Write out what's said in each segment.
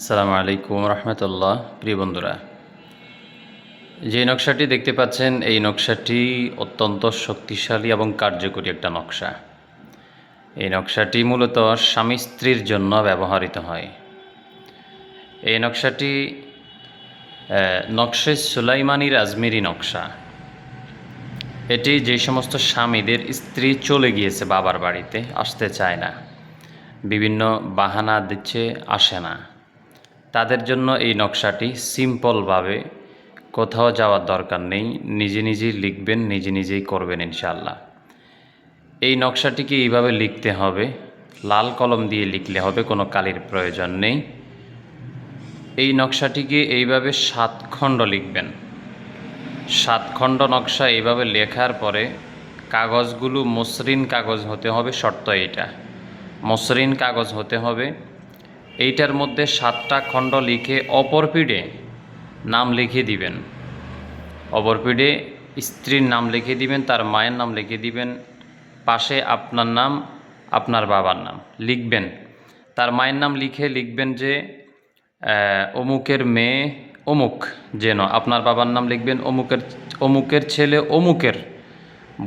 আসসালামু আলাইকুম রহমতুল্লাহ, প্রিয় বন্ধুরা। যে নকশাটি দেখতে পাচ্ছেন, এই নকশাটি অত্যন্ত শক্তিশালী এবং কার্যকরী একটা নকশা। এই নকশাটি মূলত স্বামী স্ত্রীর জন্য ব্যবহৃত হয়। এই নকশাটি নকশে সুলাইমানির আজমিরি নকশা। এটি যে সমস্ত স্বামীদের স্ত্রী চলে গিয়েছে বাবার বাড়িতে, আসতে চায় না। বিভিন্ন বাহানা দিচ্ছে, আসে না। তাদের জন্য এই নকশাটি সিম্পলভাবে কোথাও যাওয়ার দরকার নেই। নিজে নিজেই লিখবেন, নিজে নিজেই করবেন ইনশাল্লাহ এই নকশাটিকে এইভাবে লিখতে হবে। লাল কলম দিয়ে লিখলে হবে, কোনো কালির প্রয়োজন নেই। এই নকশাটিকে এইভাবে সাত খণ্ড লিখবেন। সাত খণ্ড নকশা এইভাবে লেখার পরে কাগজগুলো মসৃণ কাগজ হতে হবে, শর্ত এটা মসৃণ কাগজ হতে হবে এইটার মধ্যে সাতটা খণ্ড লিখে অপর পিঠে নাম লিখে দিবেন। অপর পিঠে স্ত্রীর নাম লিখে দিবেন, তার মায়ের নাম লিখে দিবেন, পাশে আপনার নাম, আপনার বাবার নাম লিখবেন। তার মায়ের নাম লিখে লিখবেন যে অমুকের মেয়ে অমুক যেন, আপনার বাবার নাম লিখবেন অমুকের অমুকের ছেলে অমুকের।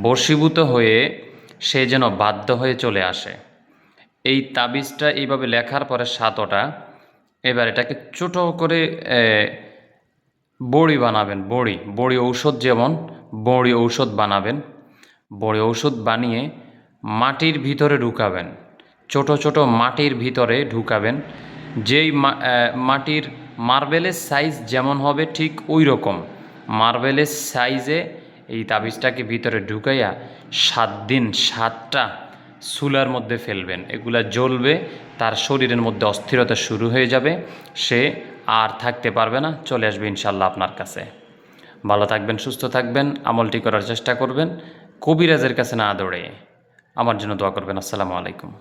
বশীভূত হয়ে সে যেন বাধ্য হয়ে চলে আসে। এই তাবিজটা এইভাবে লেখার পরে সাতটা, এবার এটাকে ছোট করে বড়ি বানাবেন, বড়ি বড়ি ঔষধ যেমন, বড়ি ঔষধ বানাবেন, বড়ি ঔষধ বানিয়ে মাটির ভিতরে ঢুকাবেন, ছোট ছোট মাটির ভিতরে ঢুকাবেন, যেই মাটির মার্বেলের সাইজ যেমন হবে ঠিক ওই রকম, মার্বেলের সাইজে এই তাবিজটাকে ভিতরে ঢুকাইয়া সাত দিন সাতটা চুলার মধ্যে ফেলবেন। এগুলা জ্বলবে, তার শরীরের মধ্যে অস্থিরতা শুরু হয়ে যাবে। সে আর থাকতে পারবে না, চলে আসবে ইনশাল্লাহ আপনার কাছে। ভালো থাকবেন, সুস্থ থাকবেন, আমলটি করার চেষ্টা করবেন। কবিরাজের কাছে না দৌড়ে। আমার জন্য দোয়া করবেন। আসসালামু আলাইকুম।